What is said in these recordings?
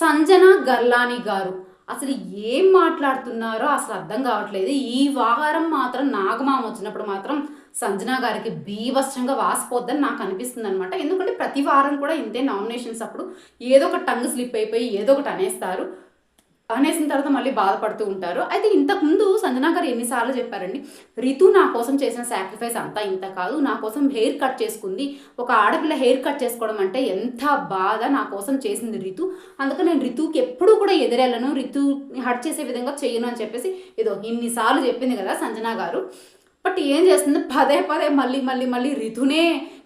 సంజన గర్లాని గారు. అసలు ఏం మాట్లాడుతున్నారో అసలు అర్థం కావట్లేదు. ఈ వారం మాత్రం నాగమామ వచ్చినప్పుడు మాత్రం సంజన గారికి బీభత్సంగా వాసిపోద్దని నాకు అనిపిస్తుంది అనమాట ఎందుకంటే ప్రతి వారం కూడా ఇంతే నామినేషన్స్ అప్పుడు ఏదో ఒక టంగ్ స్లిప్ అయిపోయి ఏదో ఒకటి అనేస్తారు. అనేసిన తర్వాత మళ్ళీ బాధపడుతూ ఉంటారు. అయితే ఇంతకుముందు సంజనా గారు ఎన్నిసార్లు చెప్పారండి రితు నా కోసం చేసిన సాక్రిఫైస్ అంతా ఇంత కాదు. నా కోసం హెయిర్ కట్ చేసుకుంది. ఒక ఆడపిల్ల హెయిర్ కట్ చేసుకోవడం అంటే ఎంత బాధ నా కోసం చేసింది రితు. అందుకని నేను రితుకి ఎప్పుడూ కూడా ఎదురెళ్ళను. రితు హట్ చేసే విధంగా చేయను అని చెప్పేసి ఏదో ఇన్నిసార్లు చెప్పింది కదా సంజనా గారు. బట్ ఏం చేస్తుంది? పదే పదే మళ్ళీ మళ్ళీ మళ్ళీ రితునే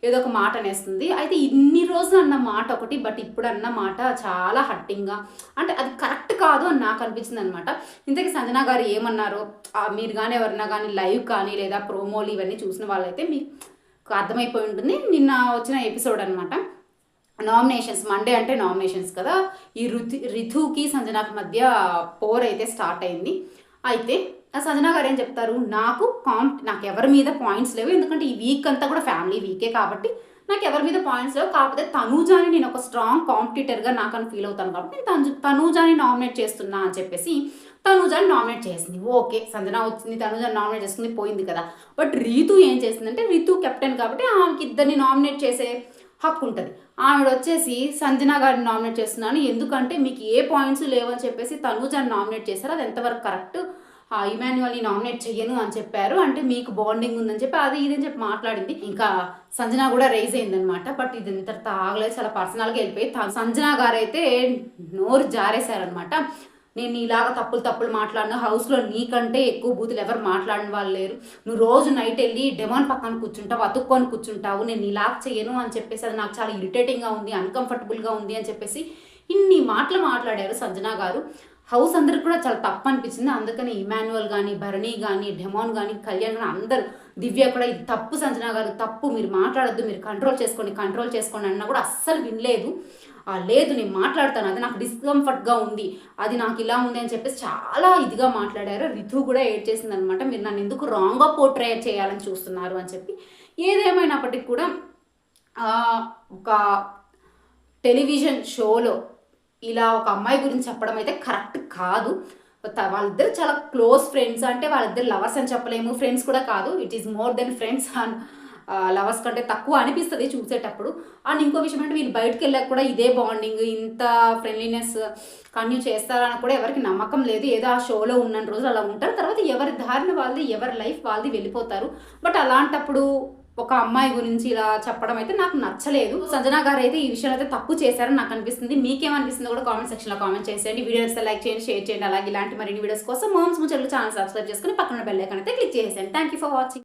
ఏదో ఒక మాట అనేస్తుంది. అయితే ఇన్ని రోజులు అన్న మాట ఒకటి బట్ ఇప్పుడు అన్న మాట చాలా హట్టింగ్గా అంటే అది కరెక్ట్ కాదు అని నాకు అనిపించింది అనమాట ఇంతకీ సంజనా గారు ఏమన్నారో మీరు కానీ ఎవరన్నా కానీ లైవ్ కానీ లేదా ప్రోమోలు ఇవన్నీ చూసిన వాళ్ళైతే మీకు అర్థమైపోయి ఉంటుంది. నిన్న వచ్చిన ఎపిసోడ్ అనమాట నామినేషన్స్ మండే అంటే నామినేషన్స్ కదా? ఈ ఋతు రితుకి సంజనాకి మధ్య పోర్ అయితే స్టార్ట్ అయింది. అయితే సజనా గారు ఏం చెప్తారు? నాకు కాంప్ నాకు ఎవరి మీద పాయింట్స్ లేవు. ఎందుకంటే ఈ వీక్ అంతా కూడా ఫ్యామిలీ వీకే కాబట్టి నాకు ఎవరి మీద పాయింట్స్ లేవు. కాకపోతే తనూజాని నేను ఒక స్ట్రాంగ్ కాంపిటీటర్గా నాకు అని ఫీల్ అవుతాను కాబట్టి నేను తను తనూజాని నామినేట్ చేస్తున్నా అని చెప్పేసి తనూజాని నామినేట్ చేసింది. ఓకే సంజన వచ్చింది తనూజాని నామినేట్ చేస్తుంది పోయింది కదా. బట్ రీతు ఏం చేసిందంటే రీతు కెప్టెన్ కాబట్టి ఆమెకి ఇద్దరిని నామినేట్ చేసే హక్కు ఉంటుంది. ఆవిడ వచ్చేసి సంజన గారిని నామినేట్ చేస్తున్నాను. ఎందుకంటే మీకు ఏ పాయింట్స్ లేవని చెప్పేసి తనూజాని నామినేట్ చేశారు. అది ఎంతవరకు కరెక్ట్ ఇమాన్యువల్ని నామినేట్ చెయ్యను అని చెప్పారు. అంటే మీకు బాండింగ్ ఉందని చెప్పి అది ఇదని చెప్పి మాట్లాడింది. ఇంకా సంజన కూడా రైజ్ అయిందనమాట బట్ ఇది ఇంత తాగలేదు చాలా పర్సనల్గా వెళ్ళిపోయి సంజన గారు అయితే నోరు జారేశారనమాట నేను ఇలాగ తప్పులు తప్పులు మాట్లాడిన. హౌస్లో నీకంటే ఎక్కువ బూతులు ఎవరు మాట్లాడిన వాళ్ళు లేరు. నువ్వు రోజు నైట్ వెళ్ళి డెమాన్ పక్కన కూర్చుంటావు అతుక్కొని కూర్చుంటావు. నేను ఇలాగ చేయను అని చెప్పేసి అది నాకు చాలా ఇరిటేటింగ్గా ఉంది అన్కంఫర్టబుల్గా ఉంది అని చెప్పేసి ఇన్ని మాటలు మాట్లాడారు సంజన గారు. హౌస్ అందరికి కూడా చాలా తప్పు అనిపించింది అందుకని ఇమాన్యువల్ కానీ భరణి కానీ డెమాన్ కానీ కళ్యాణ్ కానీ అందరూ దివ్య కూడా ఇది తప్పు సంజన గారు తప్పు మీరు మాట్లాడొద్దు మీరు కంట్రోల్ చేసుకోండి కంట్రోల్ చేసుకోండి అన్నా కూడా అస్సలు వినలేదు. ఆ, లేదు నేను మాట్లాడతాను అది నాకు డిస్కంఫర్ట్గా ఉంది అది నాకు ఇలా ఉంది అని చెప్పేసి చాలా ఇదిగా మాట్లాడారు. రితు కూడా ఏడ్ చేసింది అనమాట మీరు నన్ను ఎందుకు రాంగ్గా పోర్ట్రే చేయాలని చూస్తున్నారు అని చెప్పి. ఏదేమైనప్పటికీ కూడా ఒక టెలివిజన్ షోలో ఇలా ఒక అమ్మాయి గురించి చెప్పడం అయితే కరెక్ట్ కాదు. వాళ్ళిద్దరు చాలా క్లోజ్ ఫ్రెండ్స్ అంటే వాళ్ళిద్దరు లవర్స్ అని చెప్పలేము. ఫ్రెండ్స్ కూడా కాదు. It is more than friends and lovers కంటే తక్కువ అనిపిస్తుంది చూసేటప్పుడు. అండ్ ఇంకో విషయం అంటే వీళ్ళు బయటకు వెళ్ళాక కూడా ఇదే బాండింగ్ ఇంత ఫ్రెండ్లీనెస్ కంటిన్యూ చేస్తారని కూడా ఎవరికి నమ్మకం లేదు. ఏదో ఆ షోలో ఉన్న రోజులు అలా ఉంటారు. తర్వాత ఎవరి దారిన వాళ్ళది ఎవరి లైఫ్ వాళ్ళది వెళ్ళిపోతారు. బట్ అలాంటప్పుడు ఒక అమ్మాయి గురించి ఇలా చెప్పడం అయితే నాకు నచ్చలేదు. సంజనా గారు అయితే ఈ విషయంలో అయితే తప్పు చేశారని నాకు అనిపిస్తుంది. మీకేమనిపిస్తుందో కూడా కామెంట్ సెక్షన్లో కామెంట్ చేసేయండి. వీడియోస్ లైక్ చేయండి షేర్ చేయండి. అలాగే ఇలాంటి మరిన్ని వీడియోస్ కోసం మోమ్స్ ముచ్చట్లు ఛానల్ సబ్స్క్రైబ్ చేసుకుని పక్కన బెల్ ఐకాన్ అయితే క్లిక్ చేసేయండి. Thank you for watching